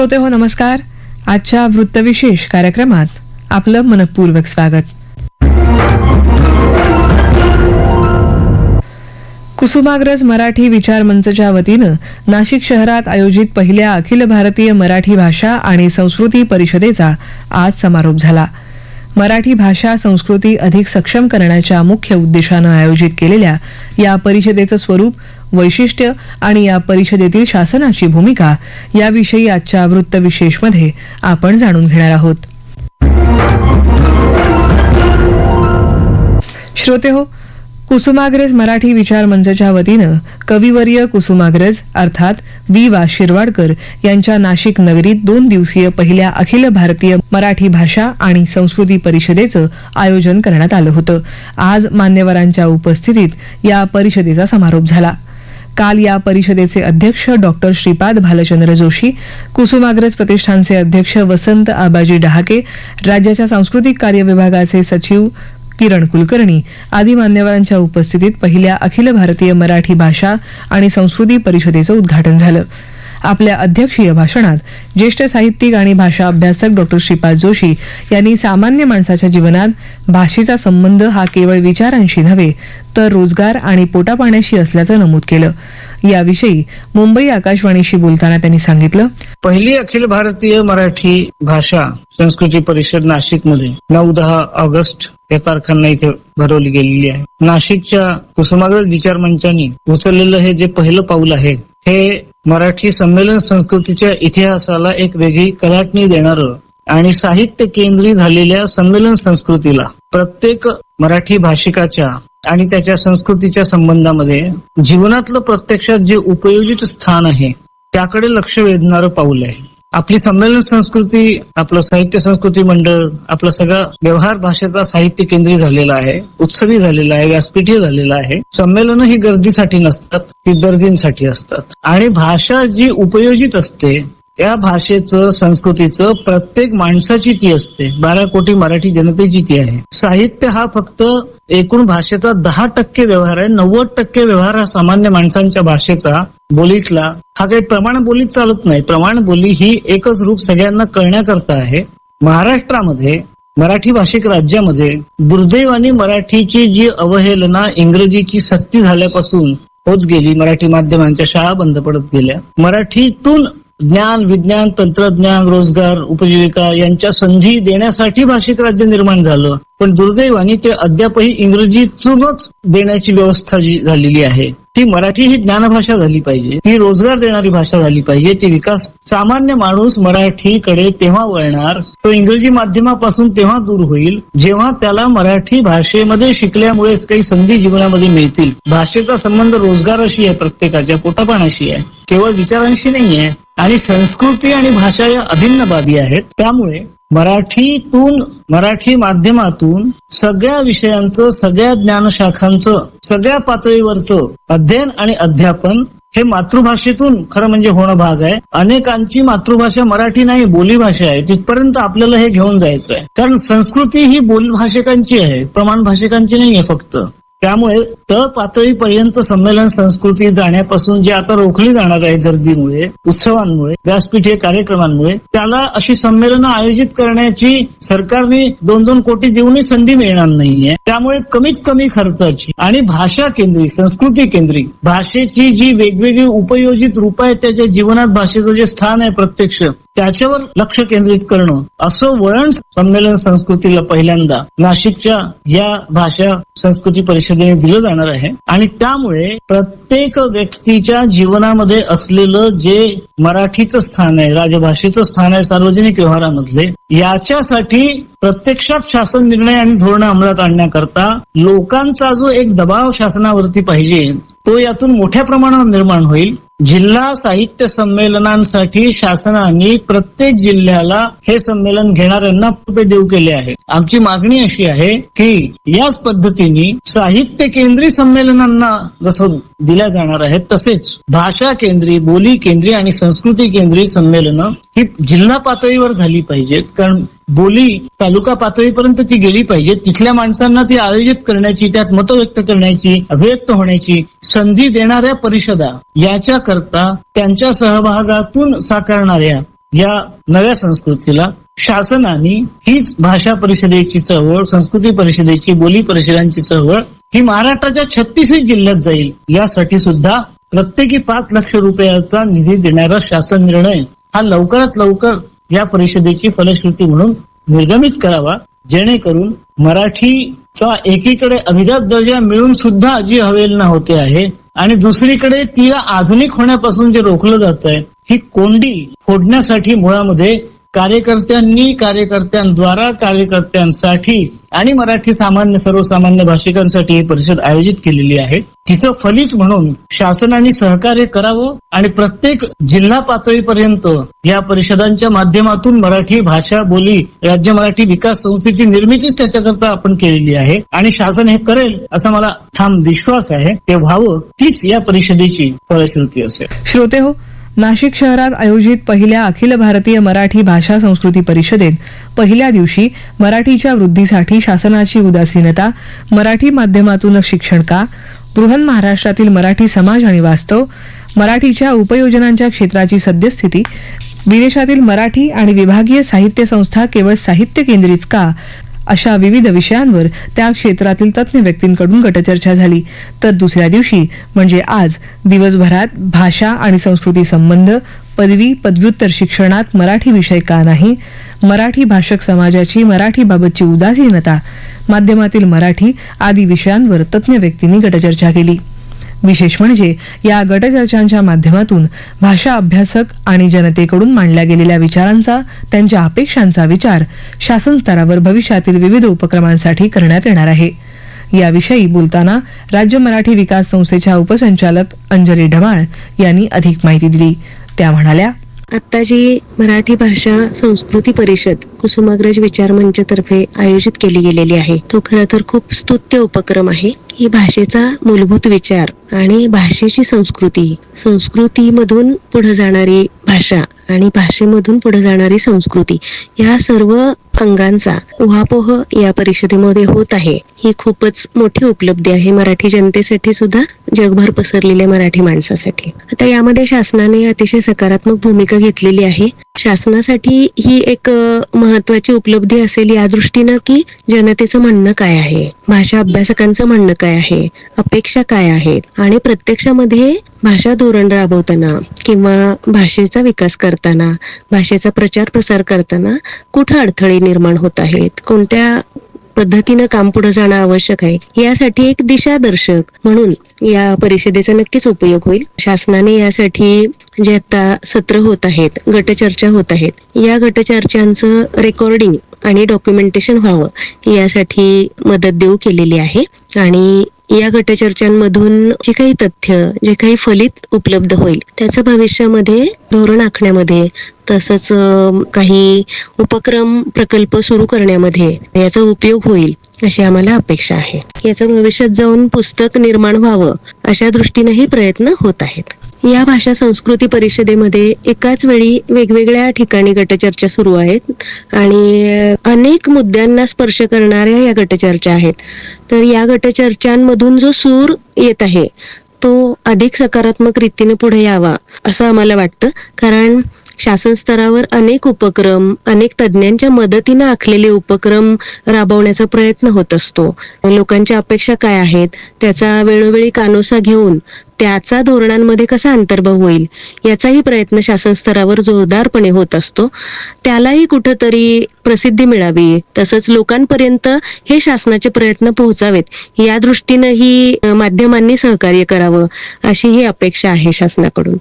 श्रोते हो नमस्कार. आजच्या वृत्तविशेष कार्यक्रमात आपलं मनपूर्वक स्वागत. कुसुमाग्रज मराठी विचार मंचच्या वतीनं नाशिक शहरात आयोजित पहिल्या अखिल भारतीय मराठी भाषा आणि संस्कृती परिषदेचा आज समारोप झाला. मराठी भाषा संस्कृती अधिक सक्षम करण्याच्या मुख्य उद्देशानं आयोजित केलेल्या या परिषदेचं स्वरूप वैशिष्ट्य आणि या परिषदेतील शासनाची भूमिका याविषयी आजच्या वृत्तविशेषमध्ये आपण जाणून घेणार आहोत. श्रोते हो कुसुमाग्रज मराठी विचार मंचच्या वतीनं कविवर्य कुसुमाग्रज अर्थात वी वा शिरवाडकर यांच्या नाशिक नगरीत दोन दिवसीय पहिल्या अखिल भारतीय मराठी भाषा आणि संस्कृती परिषदेचं आयोजन करण्यात आलं होतं. आज मान्यवरांच्या उपस्थितीत या परिषदेचा समारोप झाला. काल या परिषदेचे अध्यक्ष डॉक्टर श्रीपाद भालचंद्र जोशी कुसुमाग्रज प्रतिष्ठानचे अध्यक्ष वसंत आबाजी डहाके राज्याच्या सांस्कृतिक कार्य विभागाचे सचिव किरण कुलकर्णी आदी मान्यवरांच्या उपस्थितीत पहिल्या अखिल भारतीय मराठी भाषा आणि संस्कृती परिषदेचं उद्घाटन झालं. आपल्या अध्यक्षीय भाषणात ज्येष्ठ साहित्यिक आणि भाषा अभ्यासक डॉक्टर श्रीपाद जोशी यांनी सामान्य माणसाच्या जीवनात भाषेचा संबंध हा केवळ विचारांशी नव्हे तर रोजगार आणि पोटापाण्याशी असल्याचं नमूद केलं. याविषयी मुंबई आकाशवाणीशी बोलताना त्यांनी सांगितलं पहिली अखिल भारतीय मराठी भाषा संस्कृती परिषद नाशिकमध्ये नऊ दहा ऑगस्ट या तारखांना इथे भरवली गेलेली आहे. नाशिकच्या कुसुमाग्रज विचार मंचाने उचललेलं हे जे पहिलं पाऊल आहे हे मराठी संमेलन संस्कृतीच्या इतिहासाला एक वेगळी कलाटणी देणारं आणि साहित्य केंद्री झालेल्या संमेलन संस्कृतीला प्रत्येक मराठी भाषिकाच्या आणि त्याच्या संस्कृतीच्या संबंधामध्ये जीवनातलं प्रत्यक्षात जे उपयोजित स्थान आहे त्याकडे लक्ष वेधणारं पाऊल आहे. आपली संमेलन संस्कृती आपलं साहित्य संस्कृती मंडळ आपला सगळा व्यवहार भाषेचा साहित्य केंद्रीय झालेला आहे उत्सवी झालेला आहे व्यासपीठीय झालेला आहे. संमेलन ही गर्दीसाठी नसतात ती दर्दींसाठी असतात. आणि भाषा जी उपयोजित असते त्या भाषेचं संस्कृतीचं प्रत्येक माणसाची ती असते. बारा कोटी मराठी जनतेची ती आहे. साहित्य हा फक्त एकूण भाषेचा दहा टक्के व्यवहार आहे नव्वद टक्के व्यवहार हा सामान्य माणसांच्या भाषेचा बोलीसला हा काही प्रमाण बोलीत चालत नाही. प्रमाण बोली ही एकच रूप सगळ्यांना कळण्याकरता आहे. महाराष्ट्रामध्ये मराठी भाषिक राज्यामध्ये दुर्दैवाने मराठीची जी अवहेलना इंग्रजीची सक्ती झाल्यापासून होत गेली मराठी माध्यमांच्या शाळा बंद पडत गेल्या. मराठीतून ज्ञान विज्ञान तंत्रज्ञान रोजगार उपजीविका यांच्या संधी देण्यासाठी भाषिक राज्य निर्माण झालं. पण दुर्दैवाने ते अद्यापही इंग्रजीतूनच देण्याची व्यवस्था जी झालेली आहे. ती मराठी ही ज्ञानभाषा झाली पाहिजे. ती रोजगार देणारी भाषा झाली पाहिजे. ती विकास सामान्य माणूस मराठीकडे तेव्हा वळणार तो इंग्रजी माध्यमापासून तेव्हा दूर होईल जेव्हा त्याला मराठी भाषेमध्ये शिकल्यामुळे काही संधी जीवनामध्ये मिळतील. भाषेचा संबंध रोजगाराशी आहे प्रत्येकाच्या पोटापाण्याशी आहे. केवळ विचारांशी नाही आहे आणि संस्कृती आणि भाषा या अभिन्न बाबी आहेत. त्यामुळे मराठीतून मराठी माध्यमातून सगळ्या विषयांचं सगळ्या ज्ञानशाखांचं सगळ्या पातळीवरचं अध्ययन आणि अध्यापन हे मातृभाषेतून खरं म्हणजे होणं भाग आहे. अनेकांची मातृभाषा मराठी नाही बोलीभाषा आहे. तिथपर्यंत आपल्याला हे घेऊन जायचं आहे कारण संस्कृती ही बोलीभाषिकांची आहे प्रमाण भाषिकांची नाही आहे फक्त. त्यामुळे तळ पातळीपर्यंत संमेलन संस्कृती जाण्यापासून जे आता रोखली जाणार आहे गर्दीमुळे उत्सवांमुळे व्यासपीठीय कार्यक्रमांमुळे त्याला अशी संमेलनं आयोजित करण्याची सरकारने दोन दोन कोटी देऊनही संधी मिळणार नाहीये. त्यामुळे कमीत कमी खर्चाची आणि भाषा केंद्री संस्कृती केंद्री भाषेची जी वेगवेगळी उपयोजित रूप आहेत त्याच्या जीवनात भाषेचं जे स्थान आहे प्रत्यक्ष त्याच्यावर लक्ष केंद्रित करणं असं वळण संमेलन संस्कृतीला पहिल्यांदा नाशिकच्या या भाषा संस्कृती परिषदेने दिलं जाणार आहे. आणि त्यामुळे प्रत्येक व्यक्तीच्या जीवनामध्ये असलेलं जे मराठीचं स्थान आहे राजभाषेचं स्थान आहे सार्वजनिक व्यवहारामधले याच्यासाठी प्रत्यक्षात शासन निर्णय आणि धोरणं अंमलात आणण्याकरता लोकांचा जो एक दबाव शासनावरती पाहिजे तो यातून मोठ्या प्रमाणावर निर्माण होईल. जिल्हा साहित्य संमेलनांसाठी शासनाने प्रत्येक जिल्ह्याला हे संमेलन घेणाऱ्यांना रुपये देऊ केले आहे. आमची मागणी अशी आहे की याच पद्धतीने साहित्य केंद्री संमेलनांना जसं दिल्या जाणार आहेत तसेच भाषा केंद्री बोली केंद्री आणि संस्कृती केंद्रीय संमेलनं ही जिल्हा पातळीवर झाली पाहिजेत. कारण बोली तालुका पातळीपर्यंत ती गेली पाहिजे. तिथल्या माणसांना ती आयोजित करण्याची त्यात मतं व्यक्त करण्याची अभिव्यक्त होण्याची संधी देणाऱ्या परिषदा याच्या करता त्यांच्या सहभागातून साकारणाऱ्या या नव्या संस्कृतीला शासनाने हीच भाषा परिषदेची चळवळ संस्कृती परिषदेची बोली परिषदांची चळवळ ही महाराष्ट्राच्या छत्तीसही जिल्ह्यात जाईल. यासाठी सुद्धा प्रत्येकी पाच लक्ष रुपयाचा निधी देणारा शासन निर्णय हा लवकरात लवकर या परिषदेची फलश्रुती म्हणून निर्गमित करावा जेणेकरून मराठीचा एकीकडे अभिजात दर्जा मिळून सुद्धा जी हवेलना होते आहे आणि दुसरीकडे तिला आधुनिक होण्यापासून जे रोखलं जात आहे ही कोंडी फोडण्यासाठी मुळामध्ये कार्यकर्त्यांनी कार्यकर्त्यांद्वारा कार्यकर्त्यांसाठी आणि मराठी सामान्य सर्वसामान्य भाषिकांसाठी ही परिषद आयोजित केलेली आहे. तिचं फलित म्हणून शासनाने सहकार्य करावं आणि प्रत्येक जिल्हा पातळीपर्यंत या परिषदांच्या माध्यमातून मराठी भाषा बोली राज्य मराठी विकास संस्थेची निर्मितीच त्याच्याकरता आपण केलेली आहे. आणि शासन हे करेल असा मला ठाम विश्वास आहे. ते व्हावं तीच या परिषदेची फलश्रुती असेल. श्रोते हो नाशिक शहरात आयोजित पहिल्या अखिल भारतीय मराठी भाषा संस्कृती परिषदेत पहिल्या दिवशी मराठीच्या वृद्धीसाठी शासनाची उदासीनता मराठी माध्यमातूनच शिक्षण का बृहन महाराष्ट्रातील मराठी समाज आणि वास्तव मराठीच्या उपयोजनांच्या क्षेत्राची सद्यस्थिती विदेशातील मराठी आणि विभागीय साहित्य संस्था केवळ साहित्य केंद्रीच का अशा विविध विषयांवर त्या क्षेत्रातील तज्ज्ञ व्यक्तींकडून गटचर्चा झाली. तर दुसऱ्या दिवशी म्हणजे आज दिवसभरात भाषा आणि संस्कृती संबंध पदवी पदव्युत्तर शिक्षणात मराठी विषय का नाही मराठी भाषक समाजाची मराठीबाबतची उदासीनता माध्यमातील मराठी आदी विषयांवर तज्ज्ञ व्यक्तींनी गटचर्चा केली. विशेष म्हणजे या गटचर्चांच्या माध्यमातून भाषा अभ्यासक आणि जनतेकडून मांडल्या गेलेल्या विचारांचा त्यांच्या अपेक्षांचा विचार शासन स्तरावर भविष्यातील विविध उपक्रमांसाठी करण्यात येणार आहे. याविषयी बोलताना राज्य मराठी विकास संस्थेच्या उपसंचालक अंजली ढमाळ यांनी अधिक माहिती दिली. त्या म्हणाल्या आत्ता जी मराठी भाषा संस्कृती परिषद कुसुमाग्रज विचार मंचतर्फे आयोजित केली गेलेली आहे तो खरं तर खूप स्तुत्य उपक्रम आहे. ही भाषेचा मूलभूत विचार आणि भाषेची संस्कृती संस्कृतीमधून पुढे जाणारी भाषा आणि भाषेमधून पुढे जाणारी संस्कृती. या सर्व अंगांचा उहापोह या परिषदेमध्ये होत आहे. ही खूपच मोठी उपलब्धी आहे मराठी जनतेसाठी सुद्धा जगभर पसरलेल्या मराठी माणसासाठी. आता यामध्ये शासनाने अतिशय सकारात्मक भूमिका घेतलेली आहे. शासनासाठी ही एक महत्वाची उपलब्धी असेल या दृष्टीनं की जनतेचं म्हणणं काय आहे? भाषा अभ्यासकांचं म्हणणं काय आहे? अपेक्षा काय आहेत? आणि प्रत्यक्षामध्ये भाषा धोरण राबवताना किंवा भाषेचा विकास करताना भाषेचा प्रचार प्रसार करताना कुठं अडथळे निर्माण होत आहेत? कोणत्या पद्धतीनं काम पुढे जाणं आवश्यक आहे? यासाठी एक दिशादर्शक म्हणून या परिषदेचा नक्कीच उपयोग होईल. शासनाने यासाठी जे आता सत्र होत आहेत गटचर्चा होत आहेत या गटचर्चांचं रेकॉर्डिंग आणि डॉक्युमेंटेशन व्हावं यासाठी मदत देऊ केलेली आहे. आणि या गटचर्चांमधून जे काही तथ्य जे काही फलित उपलब्ध होईल त्याचं भविष्यामध्ये धोरण आखण्यामध्ये तसंच काही उपक्रम प्रकल्प सुरू करण्यामध्ये याचा उपयोग होईल अशी आम्हाला अपेक्षा आहे. याचं भविष्यात जाऊन पुस्तक निर्माण व्हावं अशा दृष्टीनेही प्रयत्न होत आहेत. या भाषा संस्कृती परिषदेमध्ये एकाच वेळी वेगवेगळ्या ठिकाणी गटचर्चा सुरू आहेत आणि अनेक मुद्द्यांना स्पर्श करणाऱ्या या गटचर्चा आहेत. तर या गटचर्चांमधून जो सूर येत आहे तो अधिक सकारात्मक रीतीने पुढे यावा असं आम्हाला वाटतं. कारण शासन स्तरावर अनेक उपक्रम अनेक तज्ज्ञांच्या मदतीनं आखलेले उपक्रम राबवण्याचा प्रयत्न होत असतो. लोकांच्या अपेक्षा काय आहेत त्याचा वेळोवेळी कानोसा घेऊन त्याचा धोरणांमध्ये कसा अंतर्भाव होईल याचाही प्रयत्न शासन स्तरावर जोरदारपणे होत असतो. त्यालाही कुठंतरी प्रसिद्धी मिळावी तसंच लोकांपर्यंत हे शासनाचे प्रयत्न पोहोचावेत या दृष्टीनंही माध्यमांनी सहकार्य करावं अशी ही अपेक्षा आहे शासनाकडून.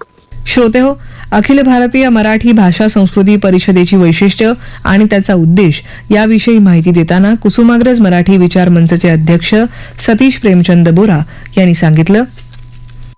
श्रोते हो अखिल भारतीय मराठी भाषा संस्कृती परिषदेची वैशिष्ट्य आणि त्याचा उद्देश याविषयी माहिती देताना कुसुमाग्रज मराठी विचार मंचचे अध्यक्ष सतीश प्रेमचंद बोरा यांनी सांगितलं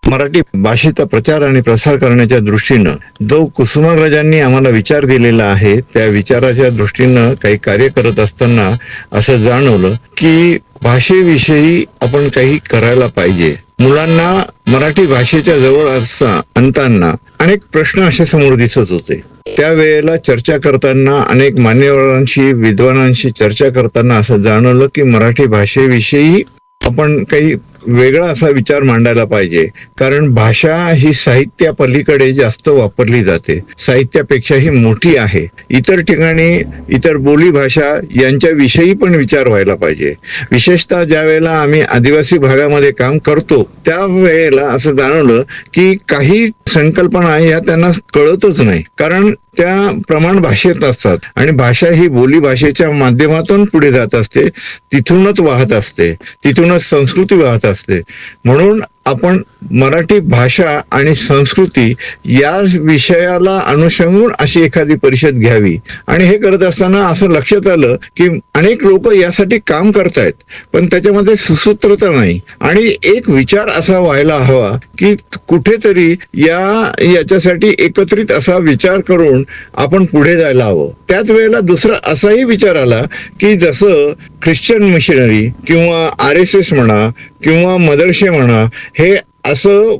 मराठी भाषेचा प्रचार आणि प्रसार करण्याच्या दृष्टीनं जो कुसुमाग्रजांनी आम्हाला विचार दिलेला आहे त्या विचाराच्या दृष्टीनं काही कार्य करत असताना असं जाणवलं की भाषेविषयी आपण काही करायला पाहिजे. मुलांना मराठी भाषेच्या जवळ असता आणताना अनेक प्रश्न असे समोर दिसत होते. त्यावेळेला चर्चा करताना अनेक मान्यवरांशी विद्वानांशी चर्चा करताना असं जाणवलं की मराठी भाषेविषयी आपण काही वेगळा असा विचार मांडायला पाहिजे. कारण भाषा ही साहित्या पलीकडे जास्त वापरली जाते. साहित्यापेक्षाही मोठी आहे. इतर ठिकाणी इतर बोली भाषा यांच्या विषयी पण विचार व्हायला पाहिजे. विशेषतः ज्या वेळेला आम्ही आदिवासी भागामध्ये काम करतो त्या वेळेला असं जाणवलं की काही संकल्पना या त्यांना कळतच नाही. कारण त्या प्रमाण भाषेत असतात. आणि भाषा ही बोली भाषेच्या माध्यमातून पुढे जात असते तिथूनच वाहत असते तिथूनच संस्कृती वाहत असते असते. म्हणून आपण मराठी भाषा आणि संस्कृती या विषयाला अनुषंगून अशी एखादी परिषद घ्यावी. आणि हे करत असताना असं लक्षात आलं की अनेक लोक यासाठी काम करतायत पण त्याच्यामध्ये सुसूत्रता नाही. आणि एक विचार असा व्हायला हवा की कुठेतरी या याच्यासाठी एकत्रित असा विचार करून आपण पुढे जायला हवं. त्याच वेळेला दुसरा असाही विचार आला की जसं ख्रिश्चन मिशनरी किंवा आर एस एस म्हणा किंवा मदरशे म्हणा हे असं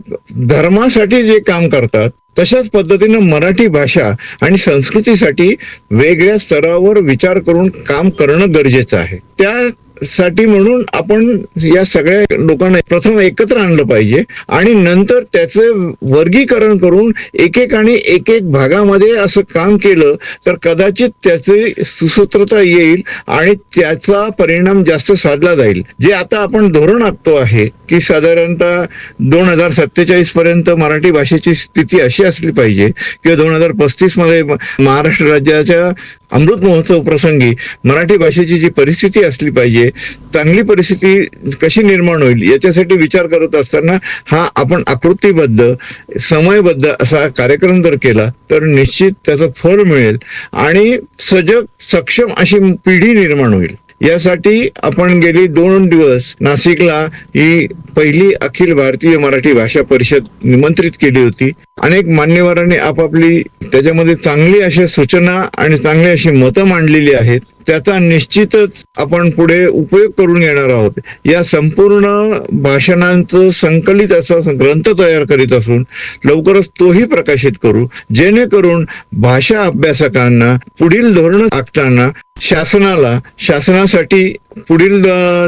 धर्मासाठी जे काम करतात तशाच पद्धतीनं मराठी भाषा आणि संस्कृतीसाठी वेगळ्या स्तरावर विचार करून काम करणं गरजेचं आहे. त्या साठी म्हणून आपण या सगळ्या लोकांना प्रथम एकत्र आणलं पाहिजे आणि नंतर त्याचं वर्गीकरण करून एकेकाने एक एक भागामध्ये असं काम केलं तर कदाचित त्याचे सुसूत्रता येईल आणि त्याचा परिणाम जास्त साधला जाईल. जे आता आपण धोरण आखतो आहे की साधारणतः दोन हजार सत्तेचाळीस पर्यंत मराठी भाषेची स्थिती अशी असली पाहिजे किंवा दोन हजार पस्तीसमध्ये महाराष्ट्र राज्याच्या अमृत महोत्सव प्रसंगी मराठी भाषेची जी परिस्थिती असली पाहिजे चांगली परिस्थिती कशी निर्माण होईल याच्यासाठी विचार करत असताना हा आपण आकृतीबद्ध समयबद्ध असा कार्यक्रम जर केला तर निश्चित त्याचं फळ मिळेल आणि सजग सक्षम अशी पिढी निर्माण होईल. यासाठी आपण गेली दोन दिवस नाशिकला ही पहिली अखिल भारतीय मराठी भाषा परिषद निमंत्रित केली होती. अनेक मान्यवरांनी आपापली त्याच्यामध्ये चांगली अशा सूचना आणि चांगली अशी मतं मांडलेली आहेत. त्याचा निश्चितच आपण पुढे उपयोग करून येणार आहोत. या संपूर्ण भाषणांचं संकलित असा ग्रंथ तयार करीत असून लवकरच तोही प्रकाशित करू. जेणेकरून भाषा अभ्यासकांना पुढील धोरण आखताना शासनाला शासनासाठी पुढील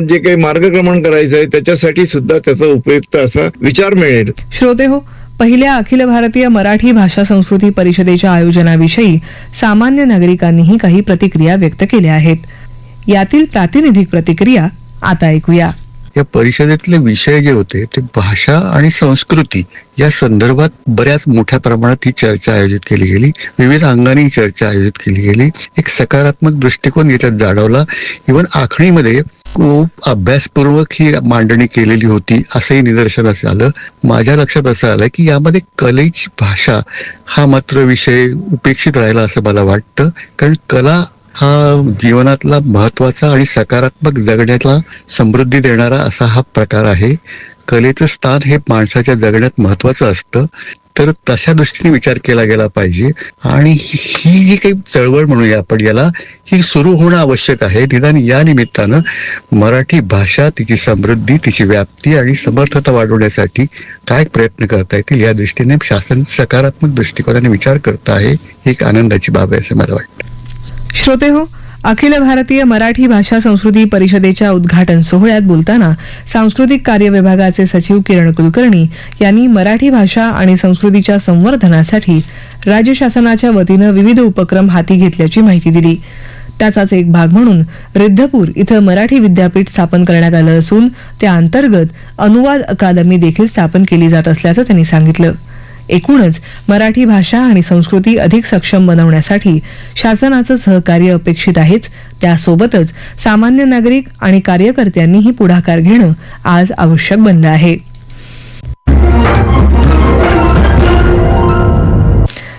जे काही मार्गक्रमण करायचं आहे त्याच्यासाठी सुद्धा त्याचा उपयुक्त असा विचार मिळेल. श्रोते हो पहिल्या अखिल भारतीय मराठी भाषा संस्कृती परिषदेच्या आयोजनाविषयी सामान्य नागरिकांनीही काही प्रतिक्रिया व्यक्त केल्या आहेत. यातील प्रातिनिधिक प्रतिक्रिया आता ऐकूया. या परिषदेतले विषय जे होते ते भाषा आणि संस्कृती या संदर्भात बऱ्याच मोठ्या प्रमाणात ही चर्चा आयोजित केली गेली. विविध अंगाने ही चर्चा आयोजित केली गेली. एक सकारात्मक दृष्टिकोन याच्यात जाणवला. इवन आखणीमध्ये खूप अभ्यासपूर्वक ही मांडणी केलेली होती असंही निदर्शनास आलं. माझ्या लक्षात असं आलं की यामध्ये कलेची भाषा हा मात्र विषय उपेक्षित राहिला असं मला वाटतं. कारण कला हा जीवनातला महत्त्वाचा आणि सकारात्मक जगण्याला समृद्धी देणारा असा हा प्रकार आहे. कलेचं स्थान हे माणसाच्या जगण्यात महत्वाचं असतं. तर तशा दृष्टीने विचार केला गेला पाहिजे. आणि ही जी काही चळवळ म्हणूया आपण याला ही सुरू होणं आवश्यक आहे. निदान या निमित्तानं मराठी भाषा तिची समृद्धी तिची व्याप्ती आणि समर्थता वाढवण्यासाठी काय प्रयत्न करता येतील या दृष्टीने शासन सकारात्मक दृष्टिकोनाने विचार करत आहे. ही एक आनंदाची बाब आहे असं मला वाटतं. श्रोते हो अखिल भारतीय मराठी भाषा संस्कृती परिषदेच्या उद्घाटन सोहळ्यात बोलताना सांस्कृतिक कार्य विभागाचे सचिव किरण कुलकर्णी यांनी मराठी भाषा आणि संस्कृतीच्या संवर्धनासाठी राज्य शासनाच्या वतीनं विविध उपक्रम हाती घेतल्याची माहिती दिली. त्याचाच एक भाग म्हणून रिद्धपूर इथं मराठी विद्यापीठ स्थापन करण्यात आलं असून त्या अंतर्गत अनुवाद अकादमी देखील स्थापन केली जात असल्याचं त्यांनी सांगितलं. एकूणच मराठी भाषा आणि संस्कृती अधिक सक्षम बनवण्यासाठी शासनाचं सहकार्य अपेक्षित आहेच. त्यासोबतच सामान्य नागरिक आणि कार्यकर्त्यांनीही पुढाकार घेणं आज आवश्यक बनलं आहे.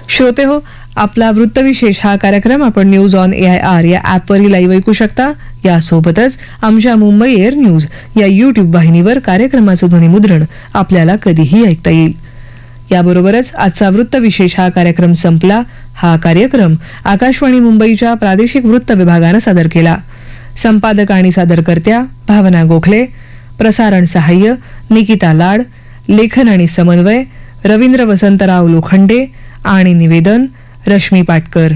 श्रोते हो आपला वृत्तविशेष हा कार्यक्रम आपण news on A I R या ॲपवरही लाईव्ह ऐकू शकता. यासोबतच आमच्या मुंबई एअर न्यूज या यूट्यूब वाहिनीवर कार्यक्रमाचं ध्वनिमुद्रण आपल्याला कधीही ऐकता येईल. याबरोबरच आजचा वृत्तविशेष हा कार्यक्रम संपला. हा कार्यक्रम आकाशवाणी मुंबईच्या प्रादेशिक वृत्त विभागानं सादर केला. संपादक आणि सादरकर्त्या भावना गोखले प्रसारण सहाय्य निकिता लाड लेखन आणि समन्वय रवींद्र वसंतराव लोखंडे आणि निवेदन रश्मी पाटकर.